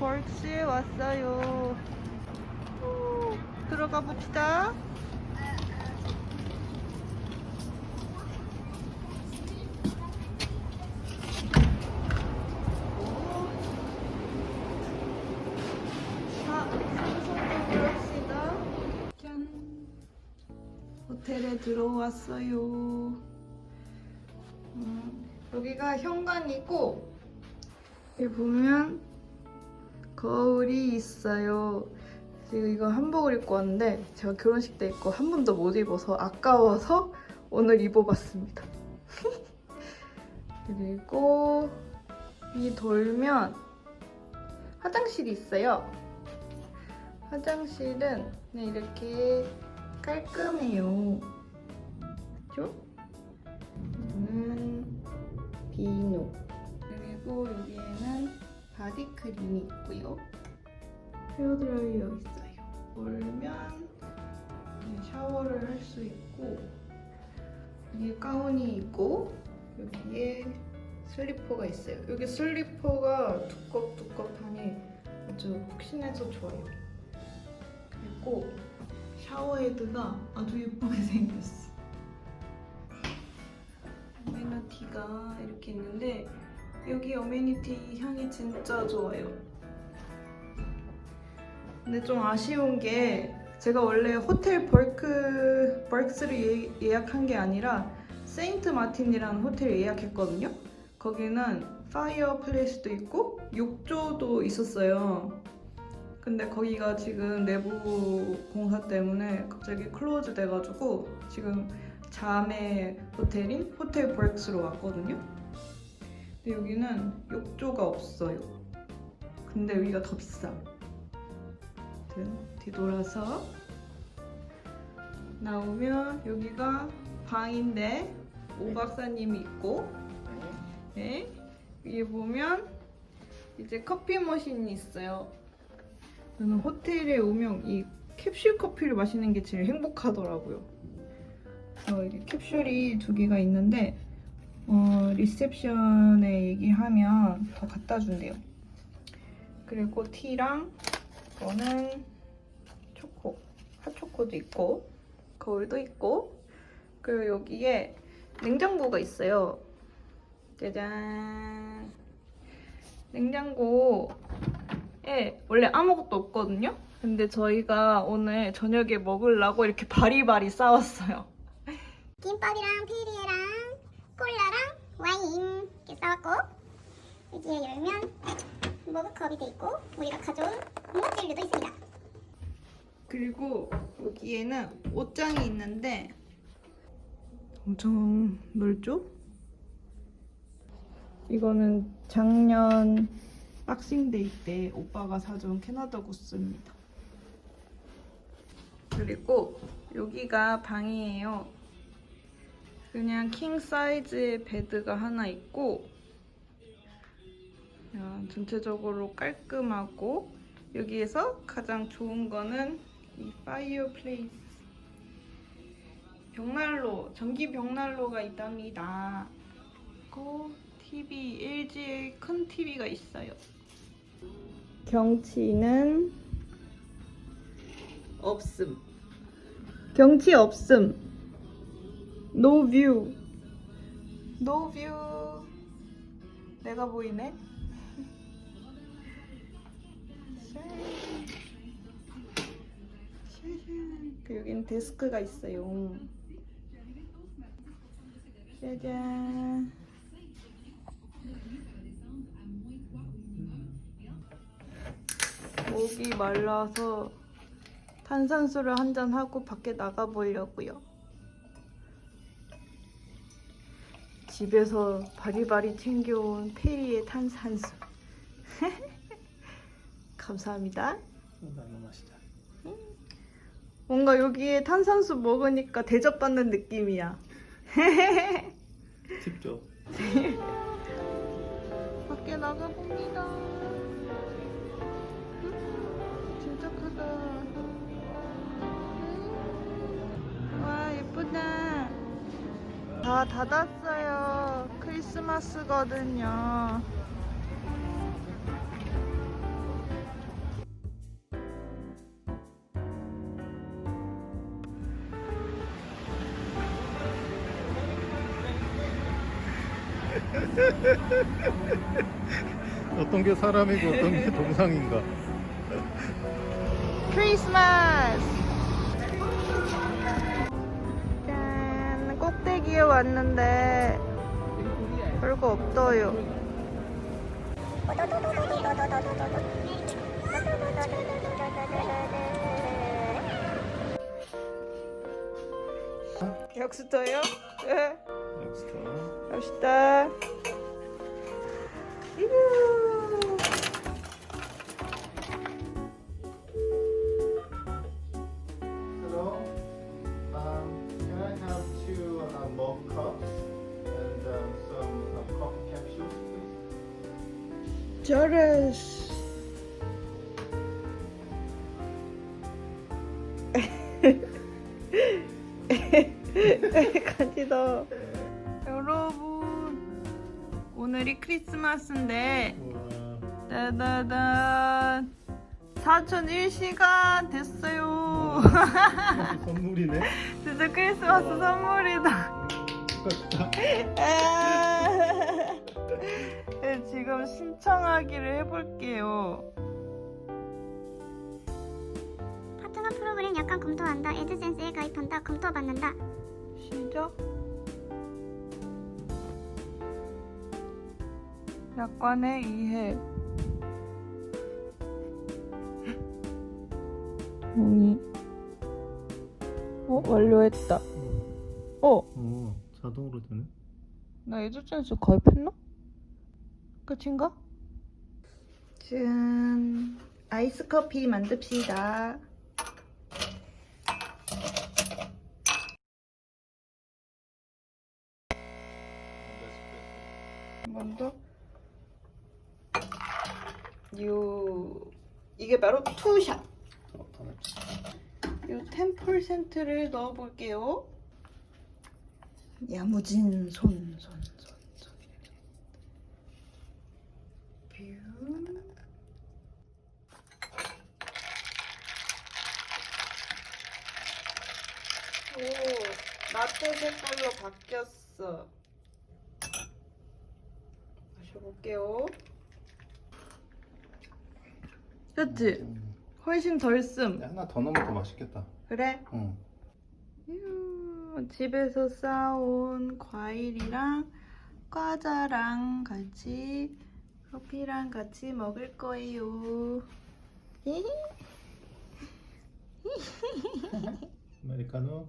벌스에 왔어요. 오, 들어가 봅시다. 호텔에 들어왔어요. 음, 여기가 현관이고 여기 보면 거울이 있어요. 지금 이거 한복을 입고 왔는데 제가 결혼식 때 입고 한 번도 못 입어서 아까워서 오늘 입어봤습니다. 그리고 이 돌면 화장실이 있어요. 화장실은 이렇게 깔끔해요. 그죠? 이거는 비누. 그리고 여기에는 바디 크림이 있고요. 헤어드라이어 있어요. 그냥 샤워를 할 수 있고 여기 가운이 있고 여기에 슬리퍼가 있어요. 여기 슬리퍼가 두껍두껍하니 아주 푹신해서 좋아요. 그리고 샤워헤드가 아주 예쁘게 생겼어. 어메니티가 이렇게 있는데 여기 어메니티 향이 진짜 좋아요. 근데 좀 아쉬운 게 제가 원래 호텔 벌크 벌크스를 예, 약한 게 아니라 세인트 마틴이라는 호텔 예약했거든요. 거기는 파이어 플레이스도 있고 욕조도 있었어요. 근데 거기가 지금 내부 공사 때문에 갑자기 클로즈 돼가지고 지금 자매 호텔인 호텔 벌크스로 왔거든요. 근데 여기는 욕조가 없어요. 근데 여기가 더 비싸. 아무튼 뒤돌아서 나오면 여기가 방인데 오 박사님이 있고 네. 위에 보면 이제 커피 머신이 있어요. 저는 호텔에 오면 이 캡슐 커피를 마시는 게 제일 행복하더라고요. 어, 이게 캡슐이 두 개가 있는데 어, 리셉션에 얘기하면 더 갖다 준대요. 그리고 티랑 이거는 초코, 핫초코도 있고 거울도 있고 그리고 여기에 냉장고가 있어요. 짜잔. 냉장고에 원래 아무것도 없거든요. 근데 저희가 오늘 저녁에 먹으려고 이렇게 바리바리 싸왔어요. 김밥이랑 콜라랑 와인 이렇게 싸왔고 여기에 열면 머그컵이 돼 있고 우리가 가져온 문어젤리도 있습니다. 그리고 여기에는 옷장이 있는데 엄청 넓죠? 이거는 작년 박싱데이 때 오빠가 사준 캐나다 구스입니다. 그리고 여기가 방이에요. 그냥 킹 사이즈의 베드가 하나 있고 그냥 전체적으로 깔끔하고 여기에서 가장 좋은 거는 이 파이어 플레이스 벽난로 전기 벽난로가 있답니다. 그리고 TV LG의 큰 TV가 있어요. 경치는 없음. 경치 없음. No view. No view. 내가 보이네. 그 여기는 데스크가 있어요. 짜잔. 목이 말라서 탄산수를 한 잔 하고 밖에 나가 보려고요. 집에서 바리바리 챙겨온 페리의 탄산수. 감사합니다. 마시자. 뭔가 여기에 탄산수 먹으니까 대접받는 느낌이야. 팁 줘. 밖에 나가봅니다. 음, 진짜 크다. 음, 와, 예쁘다. 다 닫았어요. 크리스마스거든요. 어떤 게 사람이고 어떤 게 동상인가? 크리스마스! 짠! 꼭대기에 왔는데 별거 없어요. 약수터요? 네. 엑스트라. 갑시다. 이구. 저레스. 간지다. 여러분, 오늘이 크리스마스인데. 따다단 4,001시간 됐어요. 선물이네. 진짜 크리스마스 선물이다. 지금 신청하기를 해볼게요. 파트너 프로그램 약간 검토한다. 애드센스에 가입한다. 검토받는다. 시작. 약관에 의해 동의. 어 완료했다. 어, 오, 자동으로 되네. 나 에듀센스 가입했나? 끝인가? 짠, 아이스 커피 만듭시다. 한 번 더. 요 이게 바로 투샷. 요 10%를 넣어볼게요. 야무진 손, 손. 뷰. 오, 라떼 색깔로 바뀌었어. 마셔볼게요. 그치? 음. 훨씬 덜 씀. 하나 더 넣으면 더 맛있겠다. 그래? 응. 휴, 집에서 싸온 과일이랑 과자랑 같이 커피랑 같이 먹을 거예요. 아메리카노.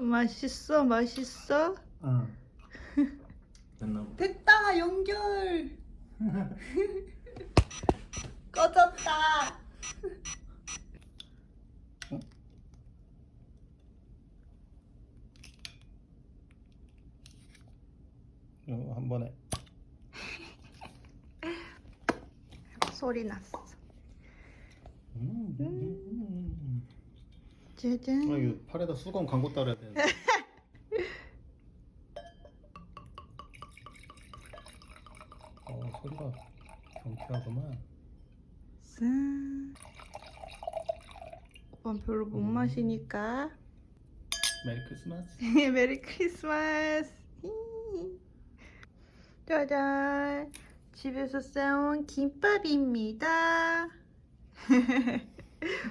맛있어, 맛있어. 응. 됐나? 됐다, 연결. 꺼졌다. 이거 한 번에. 소리 났어. 음. 음. 짜잔. 아, 이거 팔에다 수건 광고 따라야 되는데. 어, 소리가 경쾌하구만. 짠. 오빠는 별로 못 마시니까. 메리 크리스마스. 메리 크리스마스. 짜잔. 집에서 싸온 김밥입니다.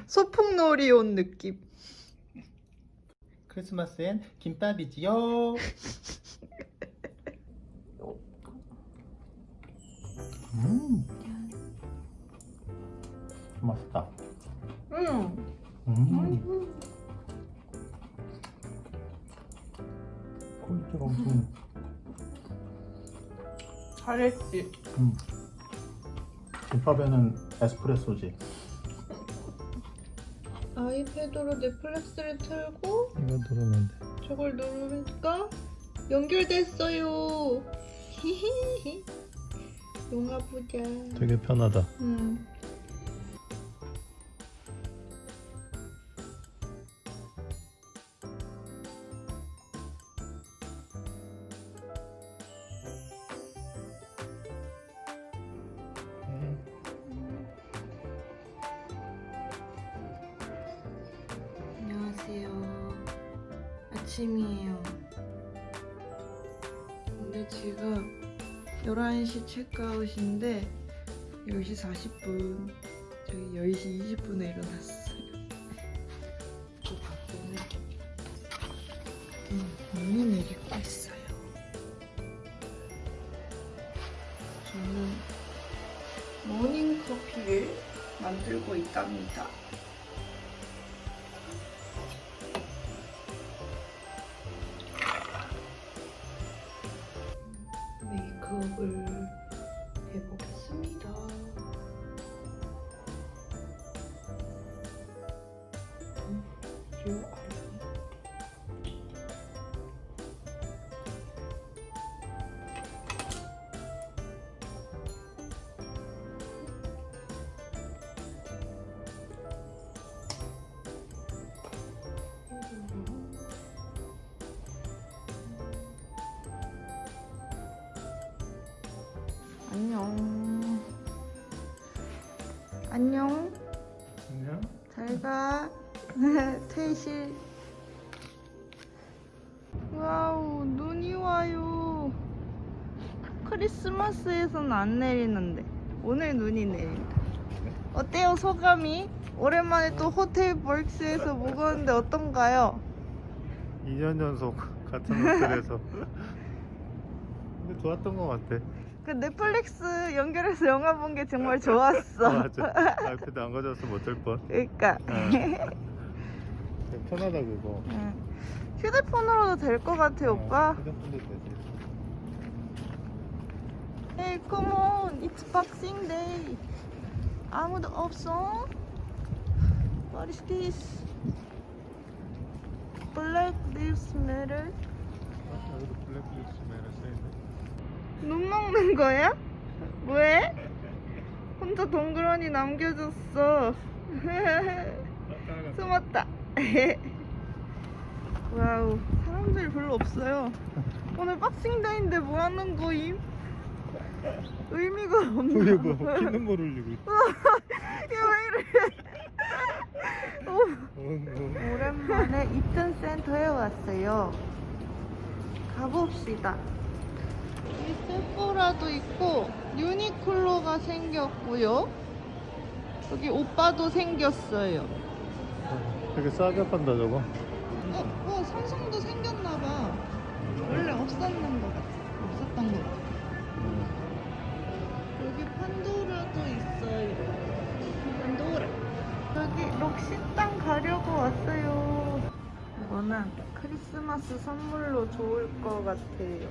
소풍놀이 온 느낌. 크리스마스엔 김밥이지요. 음. 맛있다. 응. 음. 퀄리티가 엄청. 잘했지. 음. 김밥에는 에스프레소지. 아이패드로 넷플릭스를 틀고 이거 누르면 돼. 저걸 누르니까 연결됐어요. 히히히. 영화 보자. 되게 편하다. 음. 안녕하세요. 아침이에요. 근데 지금 11시 체크아웃인데 10시 40분 저희 10시 20분에 일어났어요. 또 밖에는 음, 눈이 내리고 있어요. 저는 모닝 커피를 만들고 있답니다. 메이크업을 안녕. 안녕. 안녕. 잘 가. 퇴실. 와우, 눈이 와요. 크리스마스에서는 안 내리는데 오늘 눈이 내린다. 어때요, 소감이? 오랜만에 또 호텔 벌크스에서 묵었는데 어떤가요? 2년 연속 같은 호텔에서. 근데 좋았던 것 같아. 그 넷플릭스 연결해서 영화 본 게 정말 좋았어. 아, 맞아. 아이패드 안 가져와서 못할 뻔. 그러니까 어. 편하다 그거. 응. 휴대폰으로도 될 것 같아, 오빠. 어, 휴대폰도 되지. Hey, come on. It's Boxing Day. 아무도 없어? What is this? Black Lives Matter? 아, 여기도 블랙리스트. 눈 먹는 거야? 왜? 혼자 동그라니 남겨줬어. 숨었다. 와우, 사람들이 별로 없어요. 오늘 박싱데이인데 뭐 하는 거임? 의미가 없나? 뭐 피눈물 흘리고 있어. 얘왜 이래? 오. 오랜만에 입점 센터에 왔어요. 가봅시다. 여기 세포라도 있고 유니클로가 생겼고요. 여기 오빠도 생겼어요. 되게 싸게 판다 저거. 어, 어 삼성도 생겼나 봐. 원래 없었는 것 같아. 없었던 것 같아. 여기 판도라도 있어요. 판도라. 여기 록식당 가려고 왔어요. 이거는 크리스마스 선물로 좋을 것 같아요.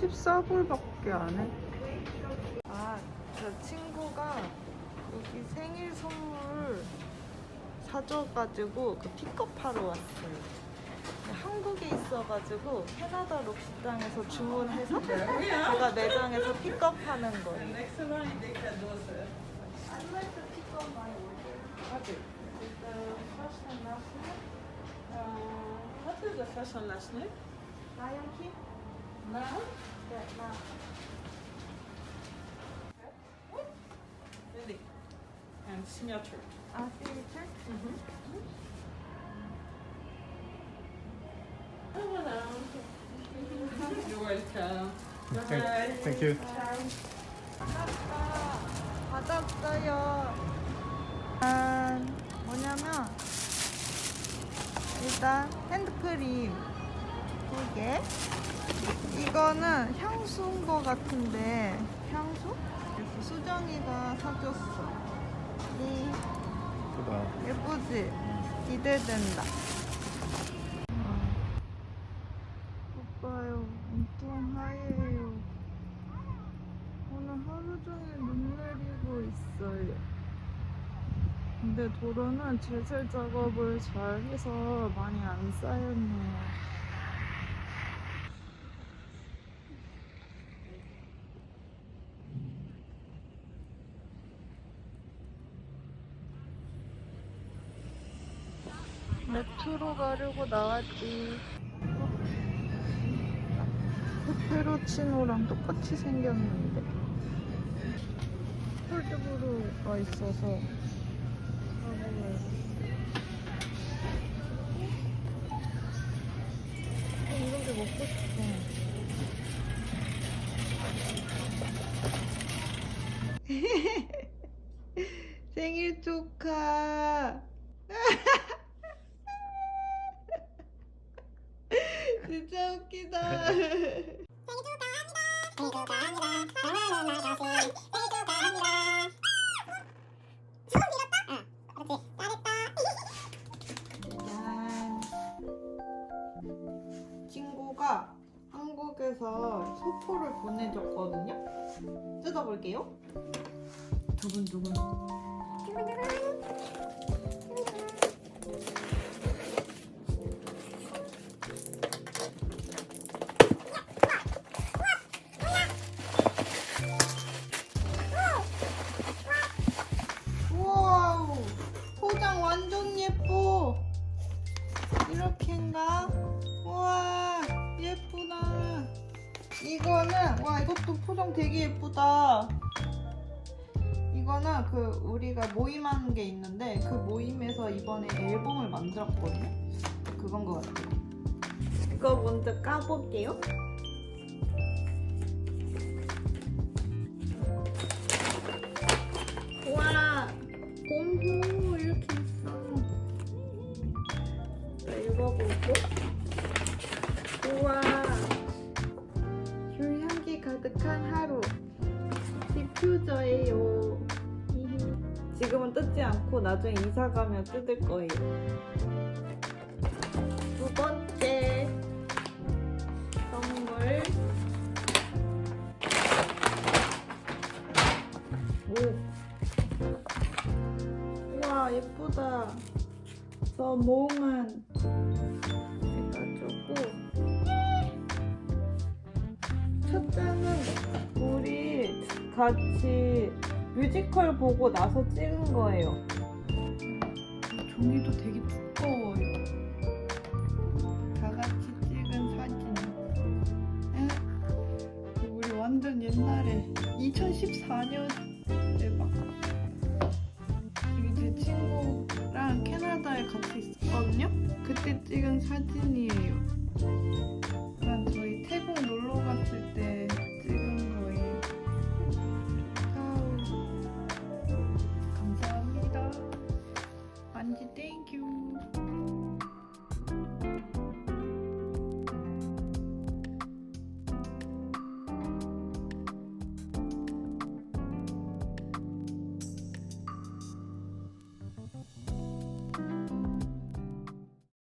14불밖에 안 해. 아, 저 친구가 여기 생일 선물 사줘가지고 그 픽업하러 왔어요. 한국에 있어가지고 캐나다 록식당에서 주문해서 제가 매장에서 픽업하는 거예요. I'd like to pick up my order. Okay. The first and last name, Uh, what is the first and last name? Ryan Kim. Now? Yeah, now. Really? And signature. 아, signature? You're welcome. Thank, thank you. 받았다. 받았어요. 아, 뭐냐면 일단 핸드크림 두 개. 이거는 향수인 거 같은데 향수? 수정이가 사줬어. 이 예쁘다. 예쁘지? 기대된다. 오빠요, 엄청 하얘요. 오늘 하루 종일 눈 내리고 있어요. 근데 도로는 제설 작업을 잘 해서 많이 안 쌓였네요. 메트로 가려고 나왔지. 페페로치노랑 똑같이 생겼는데. 폴드브루가 있어서. 어, 이런 게 먹고 싶어. 생일 축하. 진짜 웃기다. 짠. 친구가 한국에서 소포를 보내줬거든요. 뜯어볼게요. 두근두근. 우와, 이번에 앨범을 만들었거든요. 그건 것 같아요. 이거 먼저 까볼게요. 나중에 이사 가면 뜯을 거예요. 두 번째 선물. 오. 우와 예쁘다. 저 몽은 해가지고 첫 장은 우리 같이 뮤지컬 보고 나서 찍은 거예요. 종이도 되게 두꺼워요. 다 같이 찍은 사진. 응? 우리 완전 옛날에 2014년 대박. 여기 제 친구랑 캐나다에 같이 있었거든요. 그때 찍은 사진이에요. 약간 저희 태국 놀러 갔을 때